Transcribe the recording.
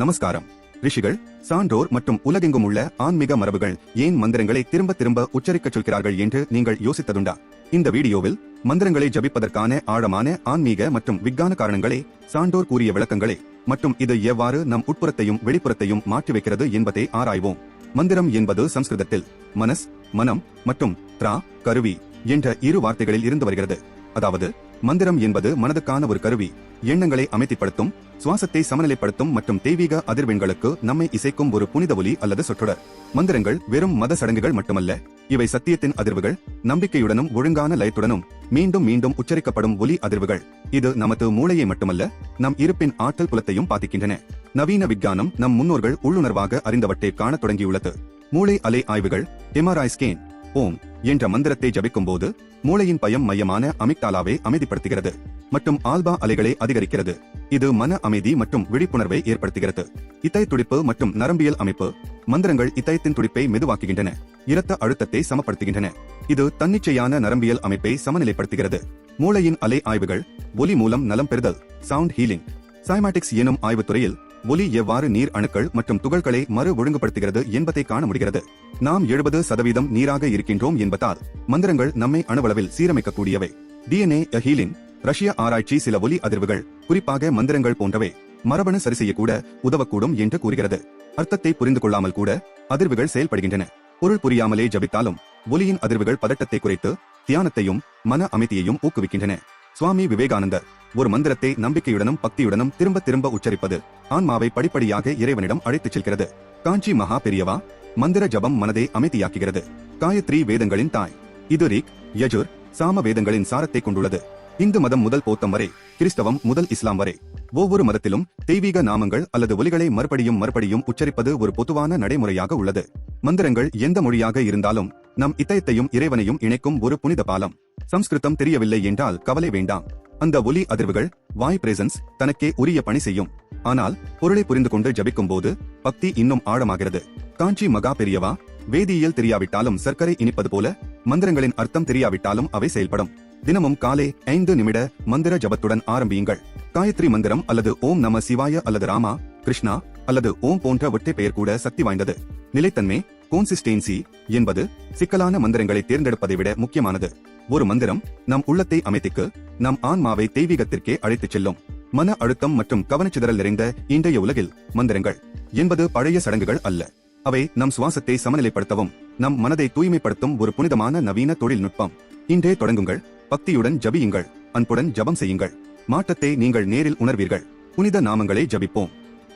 நமஸ்காரம். ரிஷிகள் சான்றோர் மற்றும் உலகெங்கும் உள்ள ஆன்மீக மரபுகள் ஏன் மந்திரங்களை திரும்ப திரும்ப உச்சரிக்கச் சொல்கிறார்கள் என்று நீங்கள் யோசித்ததுண்டா? இந்த வீடியோவில் மந்திரங்களை ஜபிப்பதற்கான ஆழமான ஆன்மீக மற்றும் விஞ்ஞான காரணங்களே சான்றோர் கூறிய விளக்கங்களே மற்றும் இது எவ்வாறு நம் உட்புறத்தையும் வெளிப்புறத்தையும் மாற்றி வைக்கிறது என்பதை ஆராய்வோம். மந்திரம் என்பது சம்ஸ்கிருதத்தில் மனஸ் மனம் மற்றும் த்ரா கருவி என்ற இரு வார்த்தைகளில் இருந்து வருகிறது. அதாவது மந்திரம் என்பது மனதுக்கான ஒரு கருவி. எண்ணங்களை அமைதிப்படுத்தும் சுவாசத்தை சமநிலைப்படுத்தும் மற்றும் தெய்வீக அதிர்வெண்களுக்கு நம்மை இசைக்கும் ஒரு புனித ஒலி அல்லது சொற்றொடர். மந்திரங்கள் வெறும் மத சடங்குகள் மட்டுமல்ல இவை சத்தியத்தின் அதிர்வுகள் நம்பிக்கையுடனும் ஒழுங்கான லயத்துடனும் மீண்டும் மீண்டும் உச்சரிக்கப்படும் ஒலி அதிர்வுகள். இது நமது மூளையை மட்டுமல்ல நம் இருப்பின் ஆற்றல் புலத்தையும் பாதிக்கின்றன. நவீன விஞ்ஞானம் நம் முன்னோர்கள் உள்ளுணர்வாக அறிந்தவற்றை காணத் தொடங்கியுள்ளது. மூளை அலை ஆய்வுகள் எம்ஆர்ஐ ஸ்கேன் ஓம் என்ற மந்திரத்தை ஜபிக்கும் போது மூளையின் பயம் மையமான அமிக்டாலாவை அமைதிப்படுத்துகிறது மற்றும் ஆல்பா அலைகளை அதிகரிக்கிறது. இது மன அமைதி மற்றும் விழிப்புணர்வை ஏற்படுத்துகிறது. இத்தய துடிப்பு மற்றும் நரம்பியல் அமைப்பு மந்திரங்கள் இத்தயத்தின் துடிப்பை மெதுவாக்குகின்றன இரத்த அழுத்தத்தை சமப்படுத்துகின்றன. இது தன்னிச்சையான நரம்பியல் அமைப்பை சமநிலைப்படுத்துகிறது. மூளையின் அலை ஆய்வுகள் ஒலி மூலம் நலம் பெறுதல் சவுண்ட் ஹீலிங் சைமேட்டிக்ஸ் எனும் ஆய்வுத்துறையில் ஒலி எவ்வாறு நீர் அணுக்கள் மற்றும் துகள்களை மறு ஒழுங்குபடுத்துகிறது என்பதை காண முடிகிறது. நாம் எழுபது சதவீதம் நீராக இருக்கின்றோம் என்பதால் மந்திரங்கள் நம்மை அணுவளவில் சீரமைக்கக்கூடியவை. டிஎன்ஏ ஹீலிங் ரஷ்ய ஆராய்ச்சி சில ஒலி அதிர்வுகள் குறிப்பாக மந்திரங்கள் போன்றவை மரபணு சரி செய்யக்கூட உதவக்கூடும் என்று கூறுகிறது. அர்த்தத்தை புரிந்து கொள்ளாமல் கூட அதிர்வுகள் செயல்படுகின்றன. பொருள் புரியாமலே ஜபித்தாலும் ஒலியின் அதிர்வுகள் பதட்டத்தை குறைத்து தியானத்தையும் மன அமைதியையும் ஊக்குவிக்கின்றன. சுவாமி விவேகானந்தர் ஒரு மந்திரத்தை நம்பிக்கையுடனும் பக்தியுடனும் திரும்ப திரும்ப உச்சரிப்பது ஆன்மாவை படிப்படியாக இறைவனிடம் அழைத்துச் செல்கிறது. காஞ்சி மகா பெரியவா மந்திர ஜபம் மனதை அமைதியாக்குகிறது. காயத்ரி வேதங்களின் தாய் இது ரிக் யஜுர் சாம வேதங்களின் சாரத்தை கொண்டுள்ளது. இந்து மதம் முதல் போத்தம் வரை கிறிஸ்தவம் முதல் இஸ்லாம் வரை. ஒவ்வொரு மதத்திலும் தெய்வீக நாமங்கள் அல்லது ஒலிகளை மறுபடியும் மறுபடியும் உச்சரிப்பது ஒரு பொதுவான நடைமுறையாக உள்ளது. மந்திரங்கள் எந்த மொழியாக இருந்தாலும் நம் இத்தயத்தையும் இறைவனையும் இணைக்கும் ஒரு புனித பாலம். சம்ஸ்கிருதம் தெரியவில்லை என்றால் கவலை வேண்டாம். அந்த ஒலி அதிர்வுகள் வாய் பிரேசன்ஸ் தனக்கே உரிய பணி செய்யும். ஆனால் பொருளை புரிந்து கொண்டு ஜபிக்கும் போது பக்தி இன்னும் ஆழமாகிறது. காஞ்சி மகா பெரியவா வேதியியல் தெரியாவிட்டாலும் சர்க்கரை இனிப்பது போல மந்திரங்களின் அர்த்தம் தெரியாவிட்டாலும் அவை செயல்படும். தினமும் காலை ஐந்து நிமிட மந்திர ஜபத்துடன் ஆரம்பியுங்கள். காயத்ரி மந்திரம் அல்லது ஓம் நம சிவாய அல்லது ராமா கிருஷ்ணா அல்லது ஓம் போன்ற ஒற்றை பெயர் கூட சக்தி வாய்ந்தது. நிலைத்தன்மை கோன்சிஸ்டென்சி என்பது சிக்கலான மந்திரங்களை தேர்ந்தெடுப்பதை விட முக்கியமானது. ஒரு மந்திரம் நம் உள்ளத்தை அமைதிக்கு நம் ஆன்மாவை தெய்வீகத்திற்கே அழைத்துச் செல்லும். மன அழுத்தம் மற்றும் கவனச்சிதறல் நிறைந்த இன்றைய உலகில் மந்திரங்கள் என்பது பழைய சடங்குகள் அல்ல. அவை நம் சுவாசத்தை சமநிலைப்படுத்தவும் நம் மனதை தூய்மைப்படுத்தும் ஒரு புனிதமான நவீன தொழில்நுட்பம். இன்றே தொடங்குங்கள் பக்தியுடன் ஜபியுங்கள் அன்புடன் ஜபம் செய்யுங்கள். மாற்றத்தை நீங்கள் நேரில் உணர்வீர்கள். புனித நாமங்களை ஜபிப்போம்.